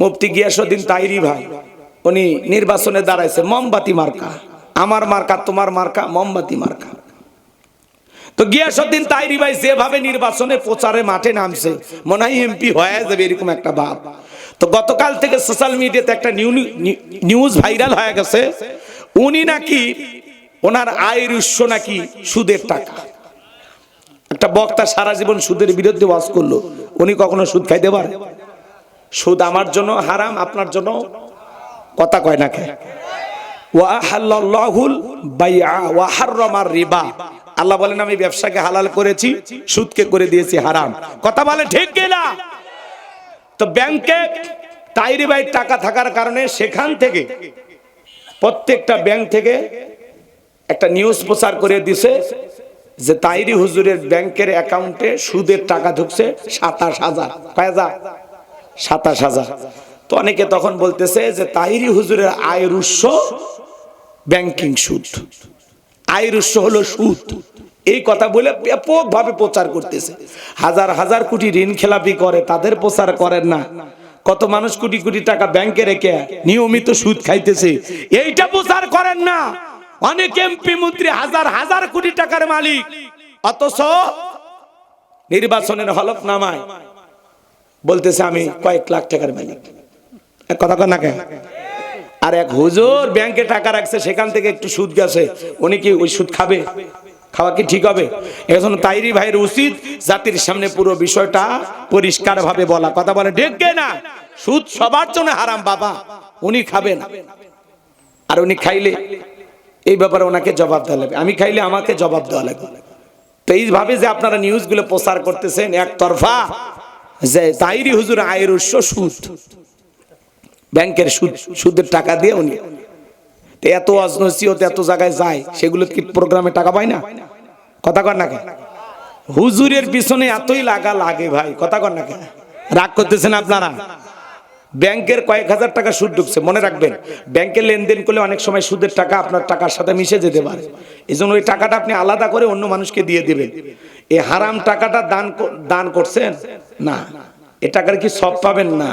মুফতি গিয়াসুদ্দিন তাইরি ভাই, উনি নির্বাচনে দাঁড়াইছে, মোমবাতি মার্কা। আমার মার্কা, তোমার মার্কা, মোমবাতি মার্কা। তো গিয়াসুদ্দিন তাইরি ভাই যেভাবে নির্বাচনে প্রচারে মাঠে নামছে, মনে হয় এমপি হয়ে যাবে এরকম একটা ভাব তো গতকাল থেকে সোশ্যাল মিডিয়াতে একটা নিউ- নিউ- নিউজ ভাইরাল হয়ে গেছে, উনি নাকি ওনার আয়ের উৎস নাকি সুদের টাকা। একটা বক্তা সারা জীবন সুদের বিরুদ্ধে ওয়াজ করল, উনি কখনো সুদ খাইতে পারে? সুদ আমার জন্য, হারাম আপনার জন্য, কথা কয় না কে? আল্লাহ বলেন, আমি ব্যবসাকে হালাল করেছি, সুদকে করে দিয়েছি, হারাম। কথা বলে ঠিক কিনা তো ব্যাংকে তাইরি ভাই টাকা থাকার কারণে সেখান থেকে প্রত্যেকটা ব্যাংক থেকে একটা নিউজ প্রচার করে দিছে যে তাইরি হুজুরের ব্যাংকের অ্যাকাউন্টে সুদের টাকা ঢুকছে সাতাশ হাজার। কয় হাজার? সাতাশ হাজার। তো অনেকে তখন বলতেছে যে তাইরি হুজুরের আয়ের উৎস ব্যাংকিং সুদ। আয়ের উৎস হলো সুদ। এই কথা বলে ব্যাপক ভাবে প্রচার করতেছে। হাজার হাজার কোটি ঋণ খেলাপি করে, তাদের প্রচার করেন না। কত মানুষ কোটি কোটি টাকা ব্যাংকে রেখে নিয়মিত সুদ খাইতেছে। এইটা প্রচার করেন না। অনেক এমপি মন্ত্রী হাজার হাজার কোটি টাকার মালিক। অথচ নির্বাচনের হলফনামায় বলতেছে আমি কয়েক লাখ টাকার মালিক। এক কথা কর না কেন? আর এক হুজুর ব্যাংকে টাকা রাখছে, সেখান থেকে একটু সুদ গেছে, উনি কি ওই সুদ খাবে? খাওয়া কি ঠিক হবে? এখন তাইরি ভাইয়ের উচিত জাতির সামনে পুরো বিষয়টা পরিষ্কার ভাবে বলা। কথা বলে ডেকে না? সুদ সবার জন্য হারাম, বাবা। উনি খাবেন। আর উনি খাইলে, এই ব্যাপারে ওনাকে জবাব দেওয়া লাগবে। আমি খাইলে আমাকে জবাব দেওয়া লাগবে। তো এইভাবে যে আপনারা নিউজগুলো প্রচার করতেছেন, একতরফা। যে তাইরি হুজুর আয়ের উৎস সুদ। ব্যাংকের সুদ, সুদের টাকা দিয়ে উনি। এত অজনসিয়ত এত জায়গায় যায়, সেগুলো কি প্রোগ্রামে টাকা পায় না? কথা কর না হুজুরের পিছনে এতই লাগা লাগে ভাই, কথা কর না কেন? রাগ করতেছেন আপনারা? ব্যাংকের কয়েক হাজার টাকা সুদ ঢুকছে, মনে রাখবেন। ব্যাংকে লেনদেন করলে অনেক সময় সুদের টাকা আপনার টাকার সাথে মিশে যেতে পারে। এই জন্য ওই টাকাটা আপনি আলাদা করে অন্য মানুষকে দিয়ে দিবেন। এই হারাম টাকাটা দান দান করছেন? না, এ টাকার কি সব পাবেন না?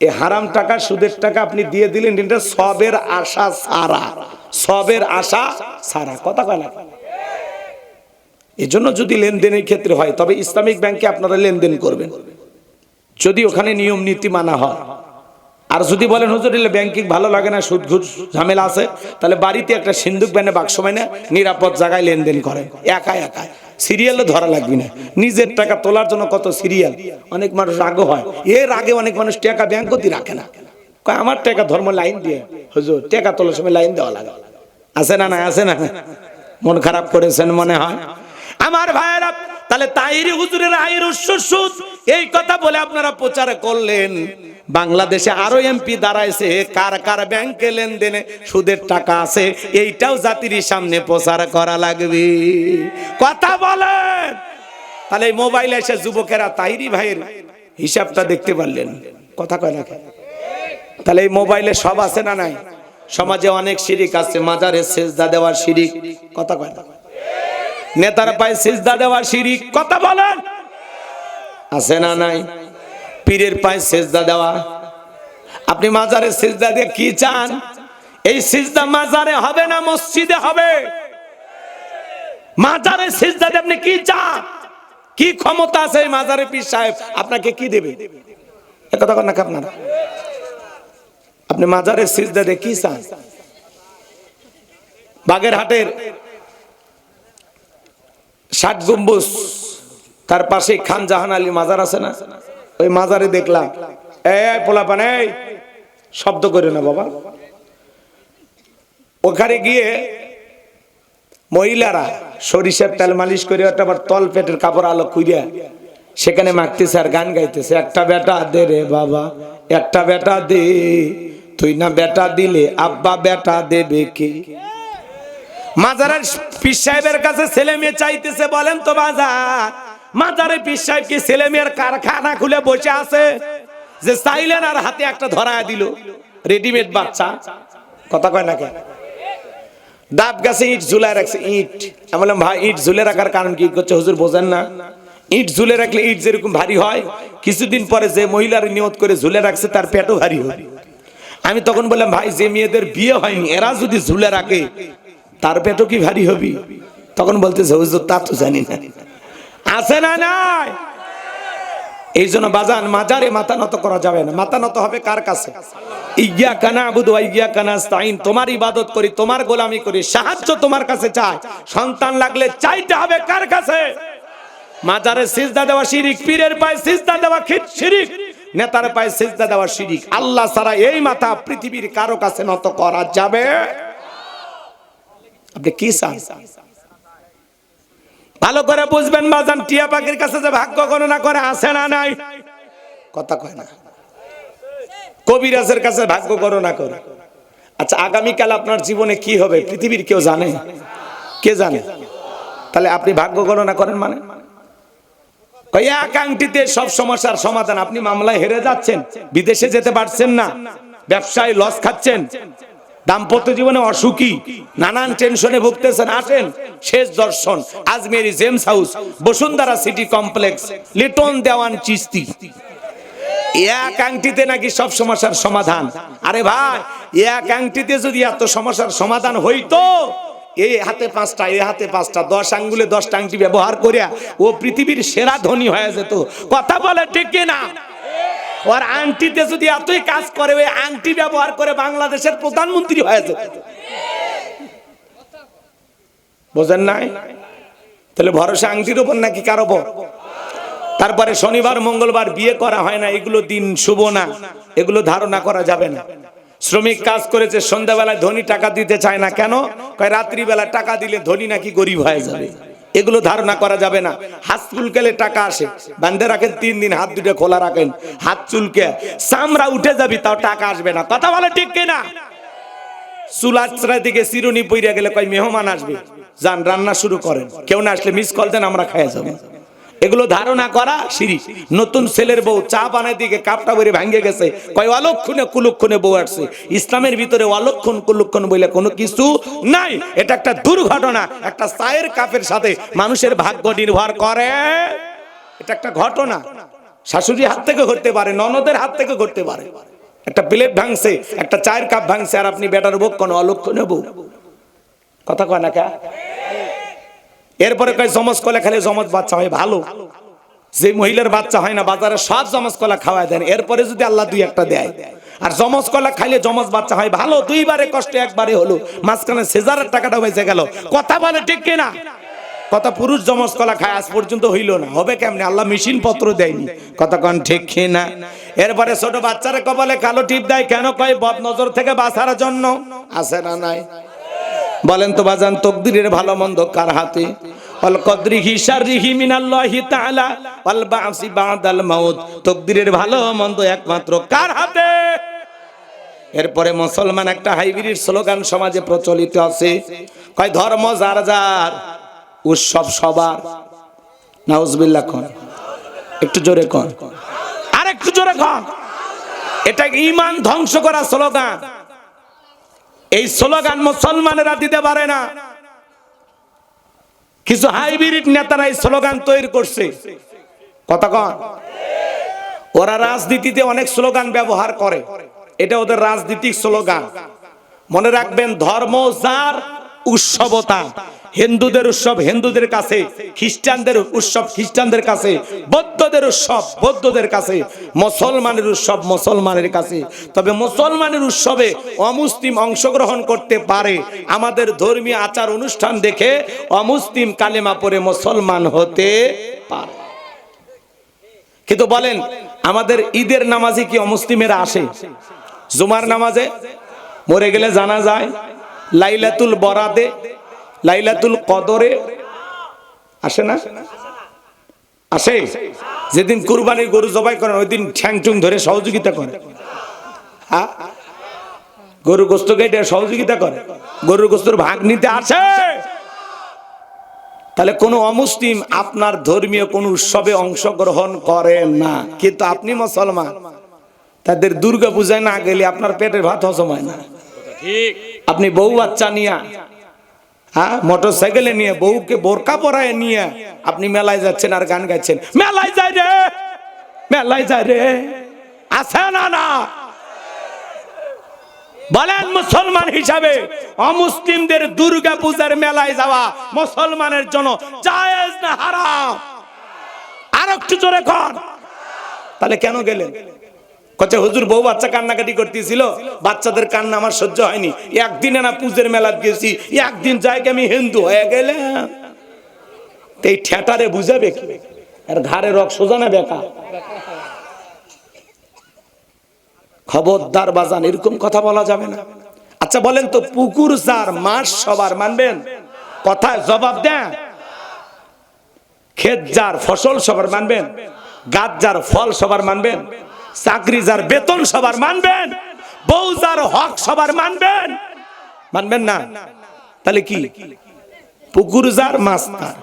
এ হারাম টাকা, সুদের টাকা আপনি দিয়ে দিলেন, এটা সবের আশা সারা। সবের আশা সারা। কথা কয় না? এই জন্য যদি লেনদেনের ক্ষেত্রে হয়, তবে ইসলামিক ব্যাংকে আপনারা লেনদেন করবেন। যদি ওখানে নিয়ম, নীতি মানা হয়। আর যদি বলেন, হুজুর, এলে ব্যাংকিং ভালো লাগে না, সুদ ঘুষ, ঝামেলা আছে, তাহলে বাড়িতে একটা সিন্ধুক ব্যানে বাক্স মানে নিরাপদ জায়গায় লেনদেন করেন। একা একা সিরিয়ালও ধরা লাগবে না। নিজের টাকা তোলার জন্য কত সিরিয়াল? অনেক মানুষ রাগও হয়। এর আগে অনেক মানুষ টাকা ব্যাংক ব্যাংকতি রাখে না। আমার টাকা ধর্ম লাইন দিয়ে। হুজুর, টাকা তোলার সময় লাইন দেওয়া লাগে। আছে না না আছে না? মন খারাপ করেছেন মনে হয়? আমার ভাইয়েরা তাহলে তাইরি হুজুরের আয়ের উৎস সুদ। এই কথা বলে আপনারা প্রচার করলেন। বাংলাদেশে আরও এমপি দাঁড়াইছে। কার কার ব্যাংকে লেনদেনে সুদের টাকা আছে, এইটাও জাতির সামনে প্রচার করা লাগবে। কথা বলেন। তাহলে এই মোবাইলে এসে যুবকেরা তাইরি ভাইয়ের হিসাবটা দেখতে পারলেন। কথা কয় না? তাহলে এই মোবাইলে সব আছে না নাই? সমাজে অনেক শিরিক আছে, মাজারে সেজদা দেওয়ার শিরিক। কথা কয় না নেতারা পায় সেজদা দেওয়া শিরিক, কথা বলেন। আছে না নাই? পীরের পায়ে সেজদা দেওয়া। আপনি মাজারে সেজদা দিয়ে কি চান? এই সিজদা মাজারে হবে না মসজিদে হবে? মাজারে সিজদা দিয়ে আপনি কি চান? কি ক্ষমতা আছে এই মাজারে পীর সাহেব? আপনাকে কি দেবে? কথা কন না আপনারা? আপনি মাজারে সিজদা দিয়ে কি চান? বাগেরহাটের ষাট গম্বুজ, তার পাশে খান জাহান আলী মাজার আছে না? ওই মাজারে দেখলাম। এই পোলাপান, এই, শব্দ করে না বাবা। ওখানে গিয়ে মহিলারা সরিষার তেল মালিশ করে আবার তল পেটের কাপড় আলো খুঁড়িয়া সেখানে মাখতেছে আর গান গাইতেছে। একটা বেটা দে রে বাবা, একটা বেটা দে, তুই না বেটা দিলে আব্বা বেটা দেবে কে? মাজারের পীর সাহেবের কাছে ছেলে মেয়ে চাইতেছে, বলেন তো বাজার মাজারে পীর সাহেব কি ছেলে মেয়ের কারখানা খুলে বসে আছে? যে চাইলেন আর হাতে একটা ধরায় দিল। রেডিমেড বাচ্চা। কথা কয় না কেন? ডাব গাছে ইট ঝুলায় রাখছে, ইট। আমি বললাম, ভাই, ইট ঝুলে রাখার কারণ কি? করছে হুজুর, বোঝেন না। ইট ঝুলে রাখলে ইট যেরকম ভারী হয়, কিছুদিন পরে যে মহিলার নিয়ত করে ঝুলে রাখছে, তার পেটও ভারী হয়। আমি তখন বললাম, ভাই, যে মেয়েদের বিয়ে হয়নি, এরা যদি ঝুলে রাখে তার পেটও কি ভারী হবি? তখন বলতেছে তা তো জানি না। আছে না নাই? এই জন্য বাজান, মাজারে মাথা নত করা যাবে না। মাথা নত হবে কার কাছে? কানা কানা তোমার ইবাদত করি, তোমার গোলামি করি, সাহায্য তোমার কাছে চাই। সন্তান লাগলে চাইতে হবে কার কাছে? মাজারে সিজদা দেওয়া শিরিক, পীরের পায়ে সিজদা দেওয়া শিরিক, নেতার পায়ে সিজদা দেওয়া শিরিক। আল্লাহ ছাড়া এই মাথা পৃথিবীর কারও কাছে নত করা যাবে আপনি কি চান? ভালো করে বুঝবেন বাজান, টিয়া পাখির কাছে যে ভাগ্য গণনা করে আসে না নাই? কথা কয় না। কবিরাজের কাছে ভাগ্য গণনা করে। আচ্ছা আগামীকাল আপনার জীবনে কি হবে? পৃথিবীর কেউ জানে? কে জানে? তাহলে আপনি ভাগ্য গণনা করেন মানে? এক সব সমস্যার সমাধান। আপনি মামলায় হেরে যাচ্ছেন, বিদেশে যেতে পারছেন না, ব্যবসায় লস খাচ্ছেন। দাম্পত্য জীবনে অসুখী, নানান টেনশনে ভুগতেছেন, আসেন, শেষ দর্শন, Ajmeri gems house, Bashundhara city complex, Liton Dewan Chishti. এক আংটিতে নাকি সব সমস্যার সমাধান। আরে ভাই, এক আংটিতে যদি এত সমস্যার সমাধান হইতো এই হাতে পাঁচটা এই হাতে পাঁচটা, দশ আঙ্গুলে দশটা আংটি ব্যবহার করিয়া ও পৃথিবীর সেরা ধনী হয়ে যেত। কথা বলে ঠিক না ওর আংটিতে যদি এতই কাজ করে, ওই আংটি ব্যবহার করে বাংলাদেশের প্রধানমন্ত্রী হয়ে যেত। বোঝেন নাই? তাহলে ভরসা আংটির উপর নাকি কার উপর? তারপরে শনিবার, মঙ্গলবার বিয়ে করা হয় না, এগুলো দিন শুভ না, এগুলো ধারণা করা যাবে না। শ্রমিক কাজ করেছে, সন্ধ্যাবেলায় ধনী টাকা দিতে চায় না, কেন? রাত্রিবেলা টাকা দিলে ধনী নাকি গরিব হয়ে যাবে। এগুলো ধারণা করা যাবে না। হাত চুলকেলে টাকা আসে। বান্ধে রাখেন, তিন দিন হাত দুটো খোলা রাখেন। হাত চুলকে সামরা উঠে যাবি, তাও টাকা আসবে না। কথা বলে ঠিক কিনা? চুলাচড়া দিকে চিরুনি পইরা গেলে কয় মেহমান আসবে। যান, রান্না শুরু করেন। কেউ না আসলে মিস কল দেন, আমরা খাইয়া যাব। এগুলো ধারণা করা সিঁড়ি। নতুন ছেলের বউ চা বানাই দিকে কাপটা ভরে ভাঙ্গে গেছে। কয় অলক্ষণে কুলক্ষণে বউ আসছে। ইসলামের ভিতরে অলক্ষণ কুলক্ষণ বলে কোনো কিছু নাই। এটা একটা দুর্ঘটনা। একটা চায়ের কাপের সাথে মানুষের ভাগ্য নির্ভর করে। এটা একটা ঘটনা। শাশুড়ির হাত থেকে ঘটতে পারে, ননদের হাত থেকে ঘটতে পারে। একটা প্লেট ভাঙছে, একটা চায়ের কাপ ভাঙছে, আর আপনি বেটার বউ কোনো অলক্ষণে বউ। কথা কয় না কে? এরপরে কয়, জমজ কলা খেলে জমজ বাচ্চা হয়, ভালো। যে মহিলার বাচ্চা হয় না, বাজারে সব জমজ কলা খাওয়ায় দেন। এরপরে যদি আল্লাহ দুই একটা দেয়, আর জমজ কলা খাইলে জমজ বাচ্চা হয়, ভালো। দুইবারে কষ্ট একবারে হলো, মাঝখানে সেজারের টাকাটা বেঁচে গেল। কথা বলে ঠিক কিনা? কথা, পুরুষ জমজ কলা খায়, আজ পর্যন্ত হইল না। হবে কেমনে? আল্লাহ মেশিন পত্র দেয়নি। কন ঠিক কিনা? এরপরে ছোট বাচ্চারে কপালে কালো টিপ দেয়, কেন কয় বদ নজর থেকে বাঁচার জন্য। আছে না নাই? বলেন তো বাজান, তকদিরের ভালো মন্দ কার হাতে? অল মাউত। তকদিরের ভালো মন্দ একমাত্র কার হাতে? এরপরে মুসলমান একটা হাইব্রিড স্লোগান সমাজে প্রচলিত আছে। কয়, ধর্ম যার যার, উৎসব সবার। নাউজুবিল্লাহ কোন, একটু জোরে কোন। আর একটু জোরে কোন। এটা ইমান ধ্বংস করা স্লোগান। এই স্লোগান মুসলমানেরা দিতে পারে না। কিছু হাইব্রিড নেতারা এই স্লোগান তৈরি করছে। কথা কন। ওরা রাজনীতিতে অনেক স্লোগান ব্যবহার করে। এটা ওদের রাজনীতিক স্লোগান। মনে রাখবেন, ধর্ম যার উৎসবতা। হিন্দুদের উৎসব হিন্দুদের কাছে, খ্রিস্টানদের উৎসব খ্রিস্টানদের কাছে, বৌদ্ধদের উৎসব বৌদ্ধদের কাছে, মুসলমানের উৎসব মুসলমানের কাছে। তবে মুসলমানের উৎসবে অমুসলিম অংশগ্রহণ করতে পারে। আমাদের ধর্মীয় আচার অনুষ্ঠান দেখে অমুসলিম কালেমা পরে মুসলমান হতে পারে। কিন্তু বলেন, আমাদের ঈদের নামাজে কি অমুসলিমেরা আসে? জুমার নামাজে? মরে গেলে জানা যায়? লাইলাতুল বরাদে, লাইলাতুল কদরে। আসে না? আসে? যেদিন কুরবানির গরু জবাই করেন, ওই দিন ঠ্যাংটুং ধরে সহযোগিতা করে। গরু গোস্ত কেটে সহযোগিতা করে। গরুর গোস্তর ভাগ নিতে আসে। তাহলে কোনো অমুসলিম আপনার ধর্মীয় কোন উৎসবে অংশগ্রহণ করে না। কিন্তু আপনি মুসলমান, তাদের দুর্গা পূজায় না গেলে আপনার পেটের ভাত হজম হয় না। আপনি বউ বাচ্চা নিয়া হ্যাঁ মোটর সাইকেলে নিয়ে বউকে বোরকা পরায় নিয়ে আপনি মেলায় যাচ্ছেন আর গান গাইছেন। মেলায় যায় রে, মেলায় যায় রে। আছে না না? বলেন মুসলমান হিসাবে অমুসলিমদের দুর্গা পূজার মেলায় যাওয়া মুসলমানের জন্য জায়েজ না হারাম? আর একটু জোরে কর তাহলে কেন গেলেন? কচ্ছে হুজুর, বউ বাচ্চা কান্নাকাটি করতেছিল। বাচ্চাদের কান্না আমার সহ্য হয়নি। একদিনে না পূজের মেলা গেছি। একদিন যাইকে আমি হিন্দু হয়ে গেলাম। এই ঠেটারে বুঝাবে কি? আর ঘাড়ে রক সোজা না বেকা? খবরদার বাজান, এরকম কথা বলা যাবে না। আচ্ছা বলেন তো, পুকুর যার মাস সবার মানবেন? কথায় জবাব দেন। ক্ষেত যার ফসল সবার মানবেন? গাছ যার ফল সবার মানবেন? চাকরি যার বেতন সবার মানবেন, বউ যার হক সবার মানবেন। মানবেন না? তাহলে কি? পুকুর যার মাছ তার,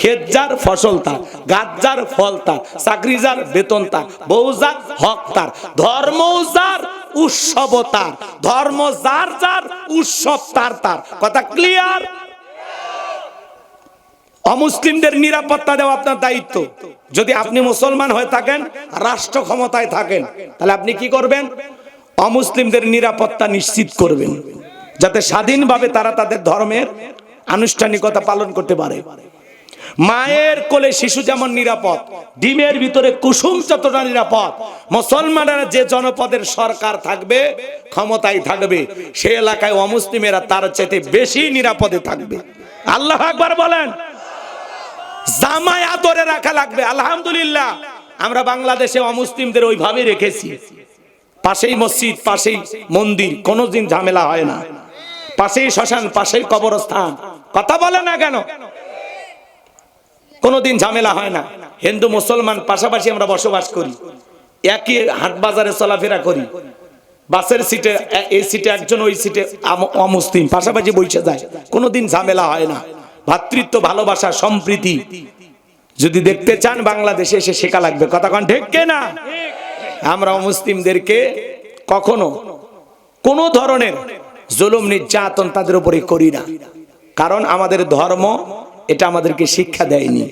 ক্ষেত যার ফসল তার, গাছ যার ফল তার, চাকরি যার বেতন তার, বউ যার হক তার, ধর্ম যার উৎসব তার, ধর্ম যার যার উৎসব তার তার। কথা ক্লিয়ার অমুসলিমদের নিরাপত্তা দেওয়া আপনার দায়িত্ব। যদি আপনি মুসলমান হয়ে থাকেন, রাষ্ট্র ক্ষমতায় থাকেন, তাহলে আপনি কি করবেন? অমুসলিমদের নিরাপত্তা নিশ্চিত করবেন, যাতে স্বাধীনভাবে তারা তাদের ধর্মের আনুষ্ঠানিকতা পালন করতে পারে। মায়ের কোলে শিশু যেমন নিরাপদ, ডিমের ভিতরে কুসুম যতটা নিরাপদ, মুসলমানেরা যে জনপদের সরকার থাকবে, ক্ষমতায় থাকবে, সে এলাকায় অমুসলিমেরা তার চাইতে বেশি নিরাপদে থাকবে। আল্লাহ আকবার বলেন। জামায় আদরে রাখা লাগবে, আলহামদুলিল্লাহ। আমরা বাংলাদেশে অমুসলিমদের ওইভাবে রেখেছি। পাশেই মসজিদ, পাশেই মন্দির, কোনোদিন ঝামেলা হয় না। পাশেই শ্মশান, পাশেই কবরস্থান। কথা বলে না কেন? কোনোদিন ঝামেলা হয় না। হিন্দু, মুসলমান পাশাপাশি আমরা বসবাস করি। একই হাট বাজারে চলাফেরা করি। বাসের সিটে এই সিটে একজন, ওই সিটে অমুসলিম পাশাপাশি বসে যায়। কোনোদিন ঝামেলা হয় না। ভাতৃত্ব, ভালোবাসা, সম্প্রীতি। যদি দেখতে চান বাংলাদেশে এসে শেখা লাগবে। কথা কন ঠিক না? আমরা মুসলিমদেরকে কখনো কোন ধরনের জুলুম, নির্যাতন তাদের উপরে করি না। কারণ আমাদের ধর্ম এটা আমাদেরকে শিক্ষা দেয়নি।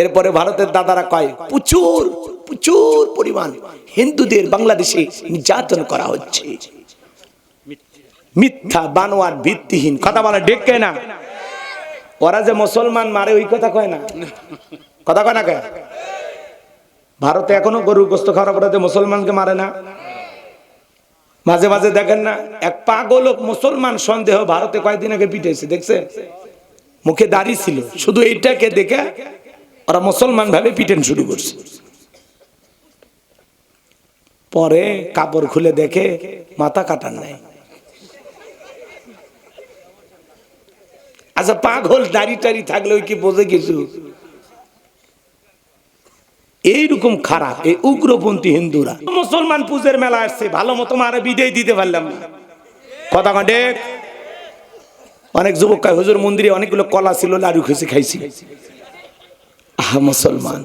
এরপরে ভারতের দাদারা কয়, প্রচুর প্রচুর পরিমাণ হিন্দুদের বাংলাদেশে নির্যাতন করা হচ্ছে। মিথ্যা বানোয়ার ভিত্তিহীন, কথা বলা ডেকে না? ওরা যে মুসলমান, মারে ওই কথা কয় না। কথা কয় না কে? ভারতে এখনও গরু গোস্ত খাওয়ার অপরাধে মুসলমানকে মারে না। মাঝে মাঝে দেখেন না, এক পাগল মুসলমান সন্দেহ ভারতে কয়েকদিন আগে পিটেছে দেখছে? মুখে দাড়ি ছিল, শুধু এইটাকে দেখে ওরা মুসলমান ভাবে পিটেন শুরু করছে। পরে কাপড় খুলে দেখে মাথা কাটার নাই। আচ্ছা পাগল দাড়ি টাড়ি থাকলে ওই কি বোঝে কিছু? এইরকম খারাপ এই উগ্রপন্থী হিন্দুরা। মুসলমান পূজের মেলা আসছে ভালো মতো মারে বিদায় দিতে পারলাম না। কথা কাটে অনেক যুবক কয়, হুজুর মন্দিরে অনেকগুলো কলা ছিল লাড়ু খেয়েছি খাইছি। আহা মুসলমান।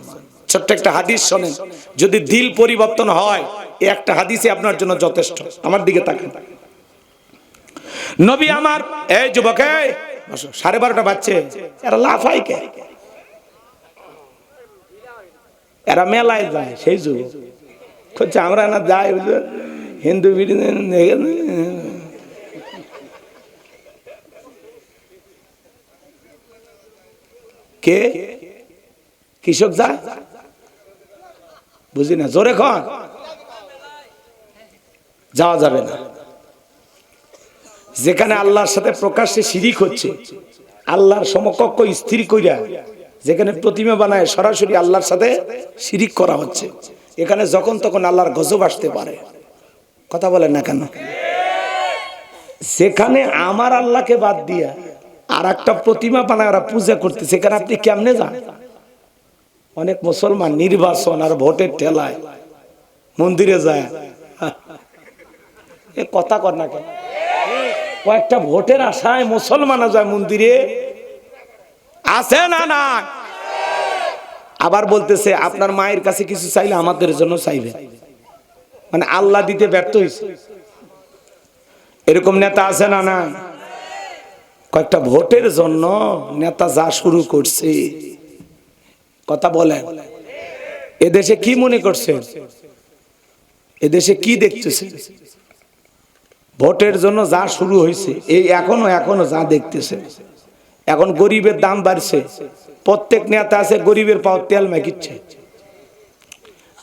ছোট্ট একটা হাদিস শোনেন যদি দিল পরিবর্তন হয় এ একটা হাদিসে আপনার জন্য যথেষ্ট। আমার দিকে তাকান। নবী আমার এই যুবক সাড়ে বারোটা বাচ্চে এরা লাফাই কে? এরা মেলায় যায়, সেই যুবক করছে আমরা না যাই হিন্দু কে? কৃষক যা? বুঝি না জোরে খন যাওয়া যাবে না। যেখানে আল্লাহর সাথে প্রকাশ্যে শিরিক হচ্ছে, আল্লাহর সমকক্ষ স্থির কইরা যেখানে প্রতিমা বানায় সরাসরি আল্লাহর সাথে শিরিক করা হচ্ছে। এখানে যখন তখন আল্লাহর গজব আসতে পারে। কথা বলেন না কেন? যেখানে আমার আল্লাহকে বাদ দিয়া আর একটা প্রতিমা বানায় ওরা পূজা করতে, সেখানে আপনি কেমনে যান? অনেক মুসলমান নির্বাচন আর ভোটের ঠেলায় মন্দিরে যায়। এ কথা কর না কেন? কয়েকটা ভোটের আশায় মুসলমান যায় মন্দিরে। আছে না না? আবার বলতেছে, আপনার মায়ের কাছে কিছু চাইলে আমাদের জন্য চাইবে। মানে আল্লাহ দিতে ব্যর্থ হয়েছে। এরকম নেতা আছে না না কয়েকটা ভোটের জন্য নেতা যা শুরু করছে। কথা বলেন। এদেশে কি মনে করছেন? এদেশে কি দেখতেছে ভোটের জন্য যা শুরু হয়েছে, এই এখনও এখনও যা দেখতেছে। এখন গরিবের দাম বাড়ছে। প্রত্যেক নেতা আছে, গরিবের পাও তেল মেকিচ্ছে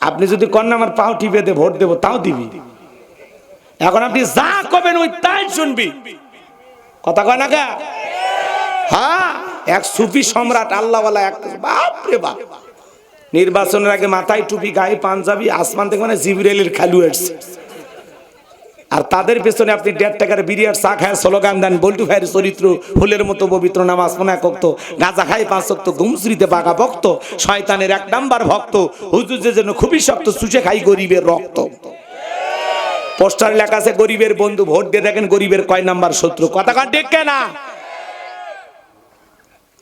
আপনি যদি কন্যা আমার পাও টিপে দে, ভোট দেবো, তাও দিবি। এখন আপনি যা কবেন, ওই তাই শুনবি। কথা কয় না কা? হ্যাঁ এক সুফি সম্রাট, আল্লাহওয়ালা এক বাপ রে বাপ। নির্বাচনের আগে মাথায় টুপি, গায়ে পাঞ্জাবি, আসমান থেকে মানে জিবরেলের খালু এসছে। আর তাদের পেছনে আপনি দেড় টাকার বিরিয়ার চা খায় স্লোগান দেন, বল্টু ভাইয়ের চরিত্র, ফুলের মতো পবিত্র নামাজ মনে কক্ত, গাঁজা খাই পাঁচ অক্ত ঘুমশ্রীতে বাঘা ভক্ত, শয়তানের এক নাম্বার ভক্ত, হুজুর যে জন্য খুবই শক্ত সুচে খাই গরিবের রক্ত। পোস্টার লেখা আছে, গরিবের বন্ধু ভোট দিয়ে দেখেন গরিবের কয় নাম্বার শত্রু। কথা কার ডেকে না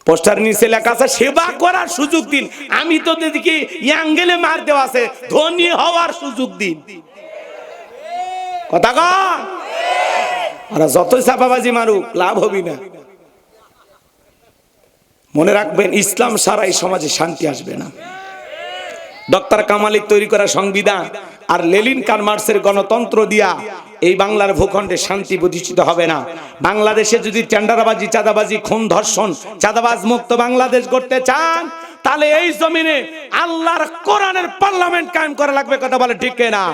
পোস্টার নিচে লেখা আছে, সেবা করার সুযোগ দিন। আমি তো দেখি ইয়াঙ্গেলে মার দেওয়া আছে, ধনী হওয়ার সুযোগ দিন। কথা যতই চাপাবাজি মারুক, লাভ হবি না। মনে রাখবেন, ইসলাম সারা এই সমাজে শান্তি আসবে না। ডক্টর কামালিক তৈরি করা সংবিধান আর লেলিন কারমার্সের গণতন্ত্র দিয়া এই বাংলার ভূখণ্ডে শান্তি প্রতিষ্ঠিত হবে না। বাংলাদেশে যদি টেন্ডারবাজি, চাঁদাবাজি, খুন, ধর্ষণ, চাঁদাবাজ মুক্ত বাংলাদেশ করতে চান, তাহলে এই জমিনে আল্লাহর কোরআনের পার্লামেন্ট কায়েম করা লাগবে, কথা বলে ঠিক না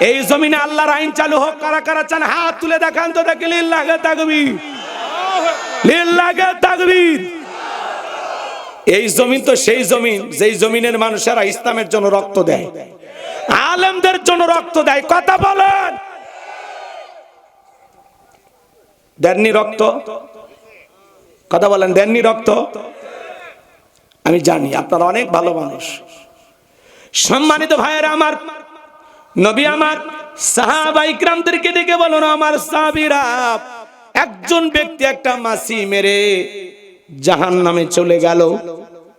এই জমিনে আল্লাহর আইন চালু হোক, কারা কারা চান, হাত তুলে দেখান তো দেখি লিল্লাহে তাকবীর। লিল্লাহে তাকবীর। এই জমিন তো সেই জমিন, যেই জমিনের মানুষেরা ইসলামের জন্য রক্ত দেয়। আলেমদের জন্য রক্ত দেয়, কথা বলেন। দেননি রক্ত? কথা বলেন, দেননি রক্ত? আমি জানি, আপনারা অনেক ভালো মানুষ। সম্মানিত ভাইয়েরা, আমার নবী আমার সাহাবাই ক্রামদেরকে ডেকে বলো না, আমার সাহাবিরা, একজন ব্যক্তি একটা মাসি মেরে জাহান নামে চলে গেল,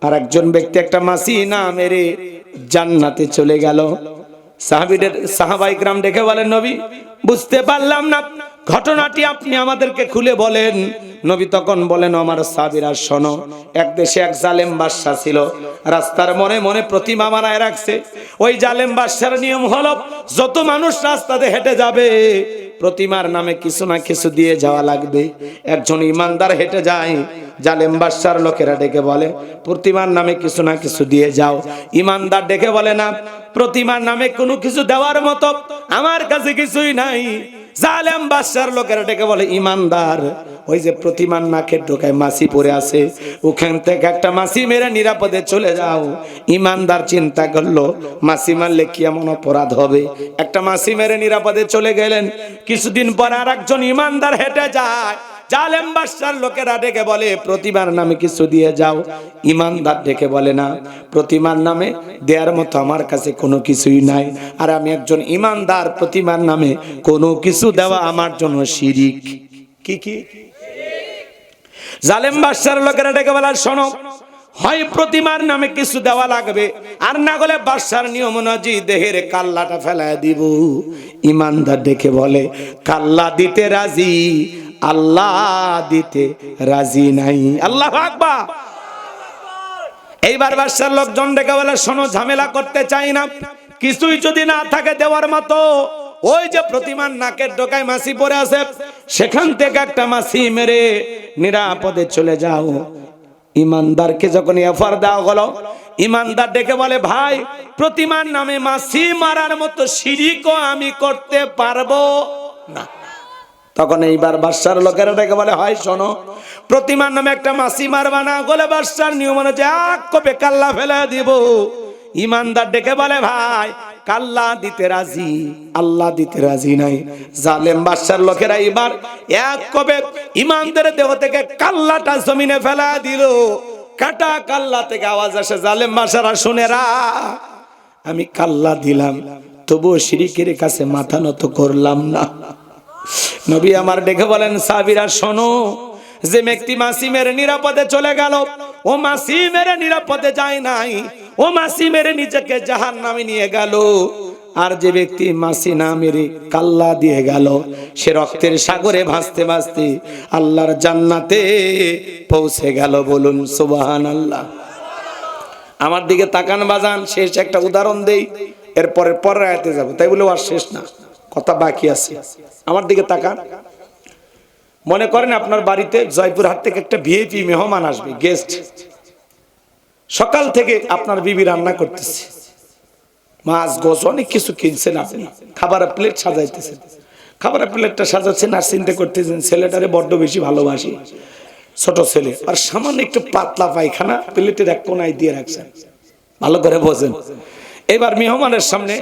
আর একজন ব্যক্তি একটা মাসি না মেরে জান্নাতে চলে গেল। সাহাবিদের সাহাবাই গ্রাম ডেকে বলেন, নবী, বুঝতে পারলাম না ঘটনাটি আপনি আমাদেরকে খুলে বলেন। নবী তখন বলেন, আমার সাবিরা শোনো, এক দেশে এক জালেম বাদশা ছিল। রাস্তার মনে মনে প্রতিমা বানায় রাখছে। ওই জালেম বাদশার নিয়ম হলো, যত মানুষ রাস্তাতে হেঁটে যাবে, প্রতিমার নামে কিছু না কিছু দিয়ে যাওয়া লাগবে। একজন ইমানদার হেঁটে যায়, জালেম বাদশার লোকেরা ডেকে বলে, প্রতিমার নামে কিছু না কিছু দিয়ে যাও। ইমানদার ডেকে বলে, না, প্রতিমার নামে কোনো কিছু দেওয়ার মতো আমার কাছে কিছুই নাই। জালেম বাদশার লোকেরা ডেকে বলে, ইমানদার, ওই যে প্রতিমান নাকের ঢোকায় মাসি পরে আছে, ওখান থেকে একটা মাসি মেরে নিরাপদে চলে যাও। ইমানদার চিন্তা করল মাসি মারলে কি এমন অপরাধ হবে? একটা মাসি মেরে নিরাপদে চলে গেলেন, কিছুদিন পর আর একজন ইমানদার হেঁটে যায়। জালেম বাদশার লোকেরা ডেকে বলে, প্রতিমার নামে কিছু দিয়ে যাও। ইমানদার ডেকে বলে, না, প্রতিমার নামে দেওয়ার মতো আমার কাছে কোনো কিছুই নাই। আর আমি একজন ইমানদার, প্রতিমার নামে কোনো কিছু দেওয়া আমার জন্য শিরিক। কি কি? জালেম বাদশার লোকেরা ডেকে বলে, শোনো, হয় প্রতিমার নামে কিছু দেওয়া লাগবে, আর না গলে বাদশার নিয়ম অনুযায়ী দেহের কাল্লাটা ফেলায় দিব। ইমানদার ডেকে বলে, কাল্লা দিতে রাজি আল্লাহ দিতে রাজি নাই। আল্লাহ আকবা এইবার লোকজন ডেকে বলে, শোনো, ঝামেলা করতে চাই না। কিছুই যদি না থাকে দেওয়ার মতো, ওই যে প্রতিমার নাকের ডোকায় মাসি পরে আছে, সেখান থেকে একটা মাসি মেরে নিরাপদে চলে যাও। ইমানদারকে যখন এফার দেওয়া হলো, ইমানদার ডেকে বলে, ভাই, প্রতিমার নামে মাসি মারার মতো শিরিকও আমি করতে পারব না। তখন এইবার বাদশার লোকেরা ডেকে বলে, হয়, শোনো, প্রতিমার নামে একটা মাসি মারবা না। গলে বাদশার নিয়ম অনুযায়ী এক কপে কাল্লা ফেলে দিব। ইমানদার ডেকে বলে, ভাই, কাল্লা দিতে রাজি? আল্লাহ দিতে রাজি নাই। জালেম বাদশার লোকেরা এবার এক কবে ইমানদের দেহ থেকে কাল্লাটা জমিনে ফেলা দিল। কাটা কাল্লা থেকে আওয়াজ আসে, জালেম বাদশারা শুনেরা আমি কাল্লা দিলাম। তবুও শিরিকের কাছে মাথা নত করলাম না। নবী আমার ডেকে বলেন, সাবিরা, শোনো, যে ব্যক্তি মাসি মেরে নিরাপদে চলে গেল, ও মাসি মেরে নিরাপদে যায় নাই, ও মাসি মেরে নিজেকে জাহান নামে নিয়ে গেল, আর যে ব্যক্তি মাসি না মেরে কাল্লা দিয়ে গেল, সে রক্তের সাগরে ভাসতে ভাসতে আল্লাহর জান্নাতে পৌঁছে গেল, বলুন সুবাহান আল্লাহ আমার দিকে তাকান বাজান, শেষ একটা উদাহরণ দেই এরপরে পরের আয়াতে যাব, তাই বলে আর শেষ না, কথা বাকি আছে। আমার দিকে তাকান। মনে করেন আপনার বাড়িতে জয়পুরহাট থেকে একটা ভিআইপি মেহমান আসবে গেস্ট সকাল থেকে আপনার বিবি রান্না করতেছে। মাছ গোছ অনেক কিছু কিনছেন আপনি। খাবারের প্লেট সাজাইতেছেন। খাবারের প্লেটটা সাজাচ্ছেন, আর চিন্তা করতেছেন, ছেলেটারে বড্ড বেশি ভালোবাসি। ছোট ছেলে, আর সামান্য একটু পাতলা পায়খানা প্লেটের এক কোনায় দিয়ে রাখছেন। ভালো করে বোঝেন। এবার মেহমানের সামনে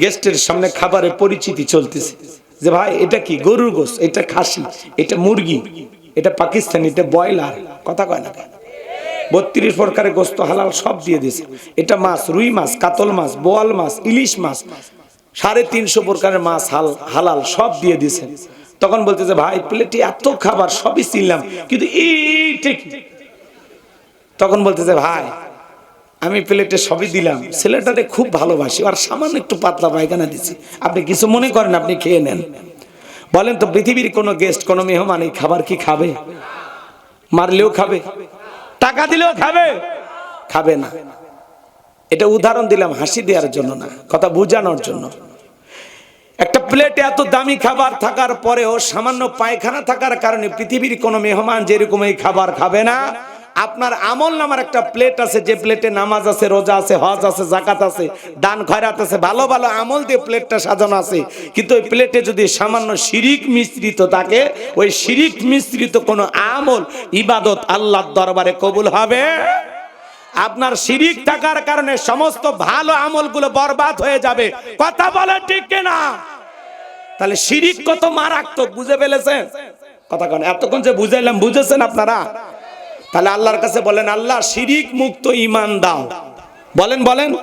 গেস্টের সামনে খাবারের পরিচিতি চলতেছে। যে ভাই, এটা কি গরুর গোস এটা খাসি, এটা মুরগি, এটা পাকিস্তানি, এটা ব্রয়লার, কথা কয় না বত্রিশ প্রকারের গোস্ত হালাল, সব দিয়ে দিয়েছে। এটা মাছ, রুই মাছ, কাতল মাছ, বোয়াল মাছ, ইলিশ মাছ, সাড়ে তিনশো প্রকারের মাছ হাল হালাল, সব দিয়ে দিয়েছে। তখন বলতেছে ভাই, প্লেটে এত খাবার, সবই চিনলাম, কিন্তু কি তখন বলতেছে ভাই আমি প্লেটে সবই দিলাম। ছেলেটারে খুব ভালোবাসি। আর সামান্য একটু পাতলা পায়খানা দিচ্ছি আপনি কিছু মনে করেন, আপনি খেয়ে নেন। বলেন তো, পৃথিবীর কোনো গেস্ট কোনো মেহমান এই খাবার কি খাবে? মারলেও খাবে? টাকা দিলেও খাবে? খাবে না। এটা উদাহরণ দিলাম হাসি দেওয়ার জন্য না, কথা বোঝানোর জন্য। একটা প্লেটে এত দামি খাবার থাকার পরেও সামান্য পায়খানা থাকার কারণে পৃথিবীর কোনো মেহমান যেরকম এই খাবার খাবে না আপনার আমল নামার একটা প্লেট আছে, যে প্লেটে নামাজ আছে, রোজা আছে, হজ আছে জাকাত আছে, দান খয়রাত আছে, ভালো ভালো আমল দিয়ে প্লেটটা সাজানো আছে। কিন্তু ওই প্লেটে যদি সামান্য শিরিক মিশ্রিত থাকে, ওই শিরিক মিশ্রিত কোনো আমল, ইবাদত আল্লাহর দরবারে কবুল হবে। আপনার শিরিক থাকার কারণে সমস্ত ভালো আমলগুলো বরবাদ হয়ে যাবে। কথা বলে ঠিক কিনা? তাহলে শিরিক কত মারাত্মক, বুঝে ফেলেছেন? কথা কেন, এতক্ষণ যে বুঝাইলাম, বুঝেছেন আপনারা? তাহলে আল্লাহর কাছে বলেন, আল্লাহ, শিরিক মুক্ত ইমান দাও। বলেন বলেন।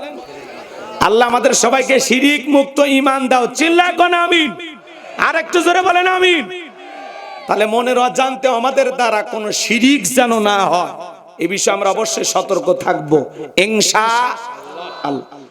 আল্লাহ আমাদের সবাইকে শিরিক মুক্ত ইমান দাও। চিল্লা কোন আমিন? আর একটু জোরে বলেন, আমিন। তাহলে মনের অজান্তে আমাদের দ্বারা কোনো শিরিক যেন না হয়, এ বিষয়ে আমরা অবশ্যই সতর্ক থাকব। ইনশা আল্লাহ।